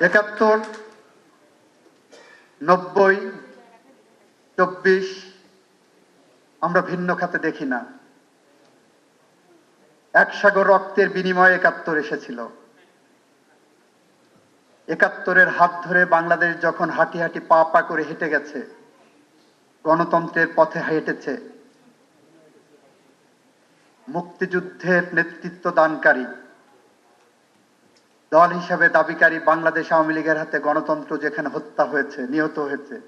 একাত্তর, নব্বই, চব্বিশ, আমরা ভিন্ন খাতে দেখি না। এক সাগর রক্তের বিনিময়ে একাত্তর এসেছিল। একাত্তরের হাত ধরে বাংলাদেশ যখন হাঁটি হাঁটি পা পা করে হেঁটে গেছে, গণতন্ত্রের পথে হেঁটেছে। মুক্তিযুদ্ধের নেতৃত্ব দানকারী দল হিসাবে দাবিকারী বাংলাদেশ আওয়ামী লীগের হাতে গণতন্ত্র যেখানে হত্যা হয়েছে, নিহত হয়েছে।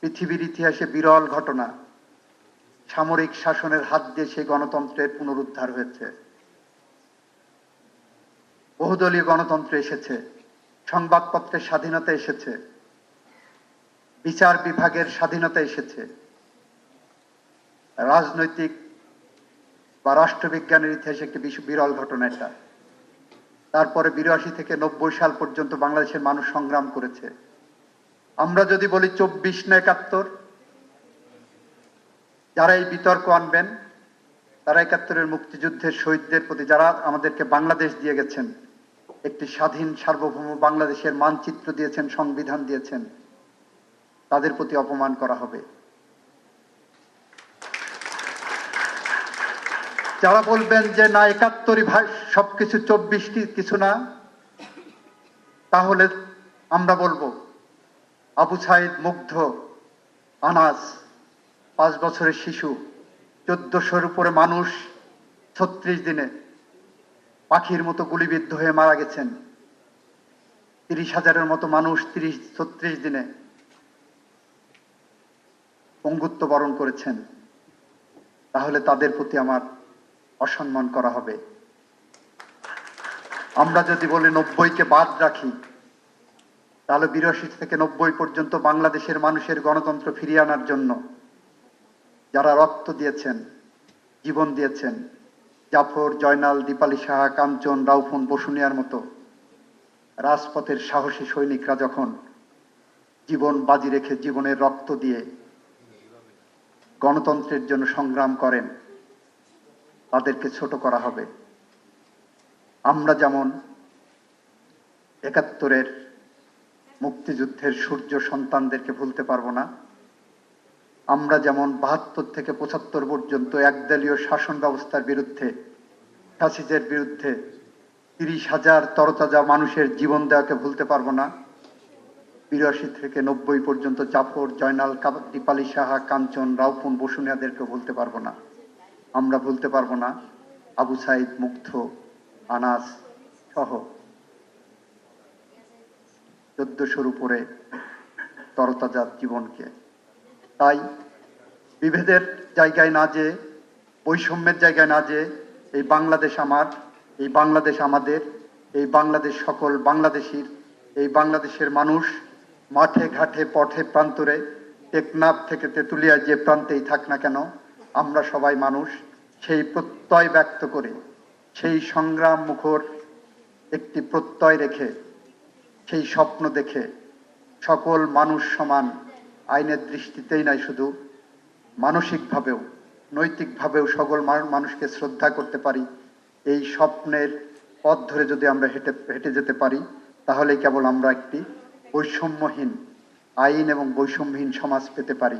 পৃথিবীর ইতিহাসে বিরল ঘটনা। সামরিক শাসনের হাত দিয়ে সেই গণতন্ত্রের পুনরুদ্ধার হয়েছে। বহুদলীয় গণতন্ত্র এসেছে। সংবাদপত্রের স্বাধীনতা এসেছে। বিচার বিভাগের স্বাধীনতা এসেছে। রাজনৈতিক বা রাষ্ট্রবিজ্ঞানের ইতিহাসে একটি বিরল ঘটনা এটা। তারপরে বিরাশি থেকে নব্বই সাল পর্যন্ত বাংলাদেশের মানুষ সংগ্রাম করেছে। আমরা যদি বলি চব্বিশ না একাত্তর, যারা এই বিতর্ক আনবেন, তারা একাত্তরের মুক্তিযুদ্ধের শহীদদের প্রতি যারা আমাদেরকে বাংলাদেশ দিয়ে গেছেন, একটি স্বাধীন, সার্বভৌম বাংলাদেশের মানচিত্র দিয়েছেন, সংবিধান দিয়েছেন, তাদের প্রতি অপমান করা হবে। যারা বলবেন যে না, একাত্তরই ভাই, সবকিছু চব্বিশটি কিছু না, তাহলে আমরা বলব, আবু সাইদ মুগ্ধ, আনাস, পাঁচ বছরের শিশু, চোদ্দশোর উপরে মানুষ, ছত্রিশ দিনে পাখির মতো গুলিবিদ্ধ হয়ে মারা গেছেন। তিরিশ হাজারের মতো মানুষ তিরিশ, ছত্রিশ দিনে পঙ্গুত্ব বরণ করেছেন। তাহলে তাদের প্রতি আমার অসম্মান করা হবে। আমরা যদি বলি নব্বইকে বাদ রাখি, তাহলে বিরাশি থেকে নব্বই পর্যন্ত বাংলাদেশের মানুষের গণতন্ত্র ফিরিয়ে আনার জন্য যারা রক্ত দিয়েছেন, জীবন দিয়েছেন, জাফর, জয়নাল, দীপালি সাহা, কাঞ্চন, রাউফুন বসুনিয়ার মতো রাজপথের সাহসী সৈনিকরা যখন জীবন বাজি রেখে জীবনের রক্ত দিয়ে গণতন্ত্রের জন্য সংগ্রাম করেন তাদেরকে ছোট করা হবে। আমরা যেমন একাত্তরের মুক্তিযুদ্ধের সূর্য সন্তানদেরকে ভুলতে পারব না, আমরা যেমন বাহাত্তর থেকে পঁচাত্তর পর্যন্ত একদলীয় শাসন ব্যবস্থার বিরুদ্ধে, ফ্যাসিজের বিরুদ্ধে তিরিশ হাজার তরতাজা মানুষের জীবন দেওয়াকে ভুলতে পারব না, বিরাশি থেকে নব্বই পর্যন্ত জাফর, জয়নাল দীপালি সাহা, কাঞ্চন রাউপুন বসুনিয়াদেরকে ভুলতে পারব না। আমরা ভুলতে পারব না। আবু সাইদ, মুগ্ধ, আনাস সহ চোদ্দশোর উপরে তরতাজা জীবনকে। তাই বিভেদের জায়গায় না যে বৈষম্যের জায়গায় না যে এই বাংলাদেশ আমার, এই বাংলাদেশ আমাদের, এই বাংলাদেশ সকল বাংলাদেশির, এই বাংলাদেশের মানুষ মাঠে, ঘাটে, পথে, প্রান্তরে, টেকনাফ থেকে তেঁতুলিয়া যে প্রান্তেই থাক না কেন আমরা সবাই মানুষ, সেই প্রত্যয় ব্যক্ত করে, সেই সংগ্রাম মুখর একটি প্রত্যয় রেখে, সেই স্বপ্ন দেখে, সকল মানুষ সমান আইনের দৃষ্টিতেই নাই শুধু, মানসিকভাবেও, নৈতিকভাবেও সকল মানুষকে শ্রদ্ধা করতে পারি। এই স্বপ্নের পথ ধরে যদি আমরা হেঁটে হেঁটে যেতে পারি, তাহলে কেবল আমরা একটি বৈষম্যহীন আইন এবং বৈষম্যহীন সমাজ পেতে পারি।